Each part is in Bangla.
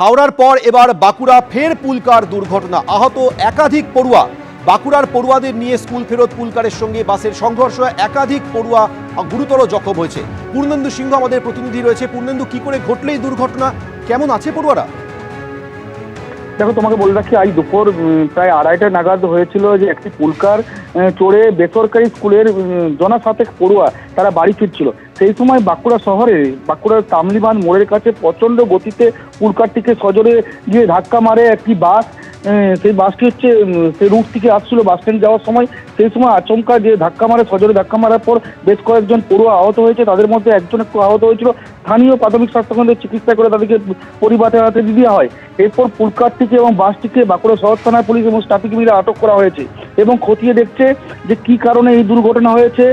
হাওড়ার পর এবার বাঁকুড়া ফের পুলকার দুর্ঘটনা। আহত একাধিক পড়ুয়া। বাঁকুড়ার পড়ুয়াদের নিয়ে স্কুল ফেরত পুলকারের সঙ্গে বাসের সংঘর্ষ। একাধিক পড়ুয়া গুরুতর জখম হয়েছে। পূর্ণেন্দু সিংহ আমাদের প্রতিনিধি রয়েছে। পূর্ণেন্দু, কি করে ঘটলেই দুর্ঘটনা? কেমন আছে পড়ুয়ারা? দেখো, তোমাকে বলে রাখি, আজ দুপুর প্রায় আড়াইটা নাগাদ হয়েছিল যে একটি পুলকার চড়ে বেসরকারি স্কুলের জনসাতেক পড়ুয়া তারা বাড়ি ফিরছিল। সেই সময় বাঁকুড়া শহরে, বাঁকুড়ার তামলিবান মোড়ের কাছে প্রচণ্ড গতিতে পুলকারটিকে সজোরে গিয়ে ধাক্কা মারে একটি বাস। সেই বাসটি হচ্ছে সেই রুট থেকে আসছিল বাস স্ট্যান্ড যাওয়ার সময়, সেই সময় আচমকা যে ধাক্কা মারে, সজোরে ধাক্কা মারার পর বেশ কয়েকজন পড়ুয়া আহত হয়েছে, তাদের মধ্যে একজন একটু আহত হয়েছিল। স্থানীয় প্রাথমিক স্বাস্থ্যকেন্দ্রে চিকিৎসা করে তাদেরকে পরিবারের হাতে দিয়ে হয়। এরপর পুলকারটিকে এবং বাসটিকে বাঁকুড়া শহর থানার পুলিশ এবং ট্রাফিক মিলে আটক করা হয়েছে এবং খতিয়ে দেখছে যে কি কারণে এই দুর্ঘটনা হয়েছে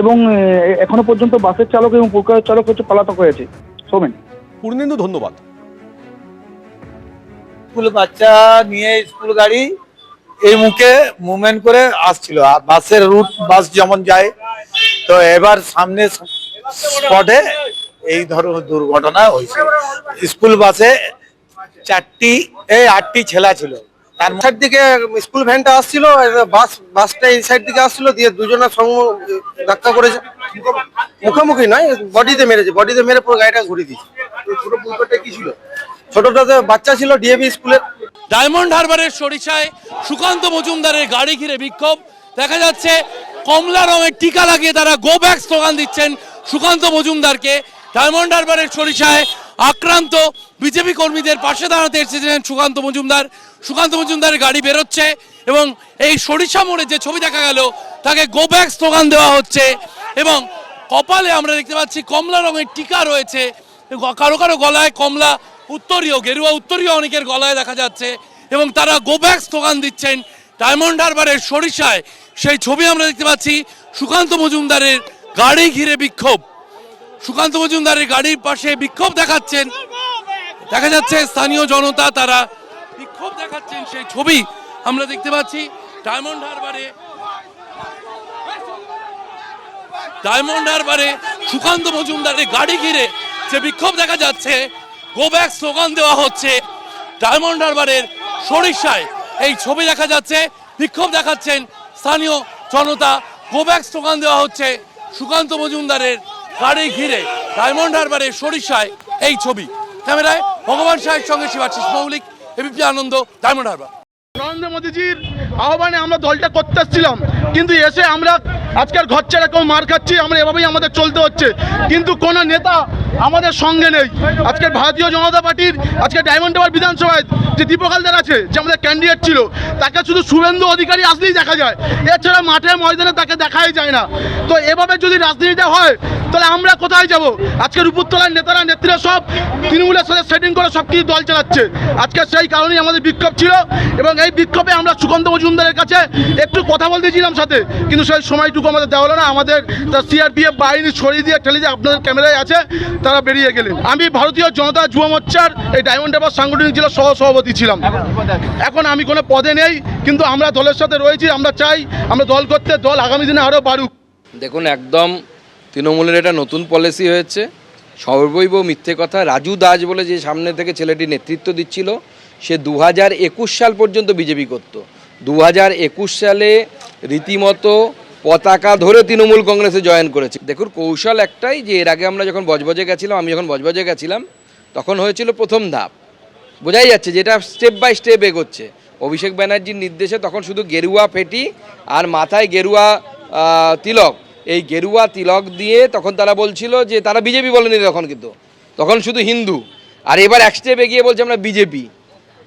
এবং এখনও পর্যন্ত বাসের চালক এবং পুলকারের চালক হচ্ছে পলাতক হয়েছে। সোমেন। পূর্ণেন্দু, ধন্যবাদ। স্কুল বাচ্চা নিয়ে স্কুল গাড়ি এই মুখে মুভমেন্ট করে আসছিল। আর বাসের রুট বাস যেমন যায় তো এবার সামনে স্পটে এই ধরনের দুর্ঘটনা হয়েছে। স্কুল বাসে চারটি এই আটটি ছেলা ছিল। তার সাইড দিকে স্কুল ভ্যানটা আসছিল বাস বাসটা এই সাইড দিকে আসছিল দিয়ে দুজনের সঙ্গ ধাক্কা করেছে। মুখোমুখি নয় বডিতে মেরেছে। বডিতে মেরে পুরো গাড়িটা ঘুরে দিয়েছে। পুকুরটা কি ছিল? ছোটটাতে বাচ্চা ছিল ডিএবি স্কুলের। ডায়মন্ড হারবারের সরিষায় সুকান্ত মজুমদারের গাড়ি ঘিরে বিক্ষোভ। দেখা যাচ্ছে কমলা রঙের টিকা লাগিয়ে তারা গো ব্যাক স্লোগান দিচ্ছেন সুকান্ত মজুমদারকে। ডায়মন্ড হারবারের সরিষায় আক্রান্ত বিজেপি কর্মীদের পাশে দাঁড়াতে এসেছিলেন সুকান্ত মজুমদার। সুকান্ত মজুমদারের গাড়ি বেরোচ্ছে এবং এই সরিষা মোড়ে যে ছবি দেখা গেল, তাকে গো ব্যাক স্লোগান দেওয়া হচ্ছে এবং কপালে আমরা দেখতে পাচ্ছি কমলা রঙের টিকা রয়েছে। কারও কারও গলায় কমলা উত্তরীয়, গেরুয়া উত্তরীয় অনেকের গলায় দেখা যাচ্ছে এবং তারা গোব্যাক স্লোগান দিচ্ছেন ডায়মন্ড হারবারের সরিষায়। সেই ছবি আমরা দেখতে পাচ্ছি সুকান্ত মজুমদারের গাড়ি ঘিরে বিক্ষোভ। সুকান্ত মজুমদারের গাড়ির পাশে বিক্ষোভ দেখাচ্ছেন। দেখা যাচ্ছে স্থানীয় জনতা তারা বিক্ষোভ দেখাচ্ছেন সেই ছবি আমরা দেখতে পাচ্ছি ডায়মন্ড হারবারে। ডায়মন্ড হারবারে সুকান্ত মজুমদারের গাড়ি ঘিরে যে বিক্ষোভ দেখা যাচ্ছে গো ব্যাক স্লোগান দেওয়া হচ্ছে ডায়মন্ড হারবারের সরিষায়। এই ছবি দেখা যাচ্ছে, বিক্ষোভ দেখাচ্ছেন স্থানীয় জনতা। গো ব্যাক স্লোগান দেওয়া হচ্ছে সুকান্ত মজুমদারের গাড়ি ঘিরে ডায়মন্ড হারবারের সরিষায় এই ছবি। ক্যামেরায় ভগবান সাহের সঙ্গে শিবাশিস মৌলিক, এবিপি আনন্দ, ডায়মন্ড হারবার। নরেন্দ্র মোদীজির আহ্বানে আমরা দলটা করতে আসছিলাম কিন্তু এসে আমরা আজকাল ঘর ছেড়ে কেউ মার খাচ্ছি, আমরা এভাবেই আমাদের চলতে হচ্ছে। কিন্তু কোন নেতা আমাদের সঙ্গে নেই। আজকে ভারতীয় জনতা পার্টির, আজকে ডায়মন্ড টাওয়ার বিধানসভায় যে দীপক হালদার আছে, যে আমাদের ক্যান্ডিডেট ছিল, তাকে শুধু শুভেন্দু অধিকারী আসলেই দেখা যায়। এছাড়া মাঠে ময়দানে তাকে দেখাই যায় না। তো এভাবে যদি রাজনীতিটা হয় তাহলে আমরা কোথায় যাব? আজকের উপরতলার নেতারা, নেত্রীরা সব তৃণমূলের সাথে সেটিং করে সব কিছু দল চালাচ্ছে। আজকে সেই কারণেই আমাদের বিক্ষোভ ছিল এবং এই বিক্ষোভে আমরা সুকান্ত মজুমদারের কাছে একটু কথা বলতেছিলাম সাথে। কিন্তু সেই সময়টুকু আমাদের দেওয়া হলো না। আমাদের সিআরপিএফ বাহিনী ছড়িয়ে দিয়ে ঠেলে দিয়ে আপনাদের ক্যামেরায় আছে, তারা বেরিয়ে গেলেন। আমি ভারতীয় জনতা যুব মোর্চার এই ডায়মন্ড হারবার সাংগঠনিক জেলার সহ সভাপতি ছিলাম। এখন আমি কোনো পদে নেই, কিন্তু আমরা দলের সাথে রয়েছি, আমরা চাই আমরা দল করতে দল আগামী দিনে আরও বাড়ুক। দেখুন, একদম তৃণমূলের এটা নতুন পলিসি হয়েছে। সর্বৈব মিথ্যে কথা রাজু দাস বলে যে সামনে থেকে ছেলেটি নেতৃত্ব দিচ্ছিল, সে দু হাজার একুশ সাল পর্যন্ত বিজেপি করত। দু হাজার একুশ সালে রীতিমতো পতাকা ধরে তৃণমূল কংগ্রেসে জয়েন করেছে। দেখুন, কৌশল একটাই যে এর আগে আমরা যখন বজবজে গেছিলাম, আমি যখন বজবজে গেছিলাম, তখন হয়েছিল প্রথম ধাপ। বোঝাই যাচ্ছে যেটা স্টেপ বাই স্টেপ এগোচ্ছে। অভিষেক ব্যানার্জির নির্দেশে তখন শুধু গেরুয়া ফেটি আর মাথায় গেরুয়া তিলক এই গেরুয়া তিলক দিয়ে তখন তারা বলছিল যে, তারা বিজেপি বলেনি তখন কিন্তু। তখন শুধু হিন্দু। আর এবার এক স্টেপ এগিয়ে বলছে আমরা বিজেপি।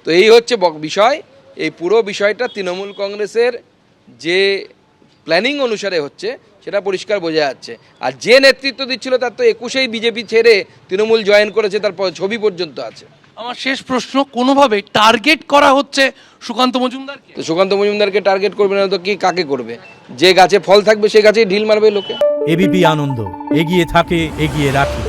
তো এই হচ্ছে বিষয়। এই পুরো বিষয়টা তৃণমূল কংগ্রেসের যে প্ল্যানিং অনুসারে হচ্ছে, সেটা পরিষ্কার বোঝা যাচ্ছে। আর যে নেতৃত্ব দিচ্ছিল, তার তো একুশেই বিজেপি ছেড়ে তৃণমূল জয়েন করেছে, তার ছবি পর্যন্ত আছে। আমার শেষ প্রশ্ন, কোনোভাবে টার্গেট করা হচ্ছে সুকান্ত মজুমদারকে? সুকান্ত মজুমদারকে টার্গেট করবে না তো কি কাকে করবে? যে গাছে ফল থাকবে সে গাছে ঢিল মারবে লোকে। এবিপি আনন্দ এগিয়ে থাকে এগিয়ে রাখে।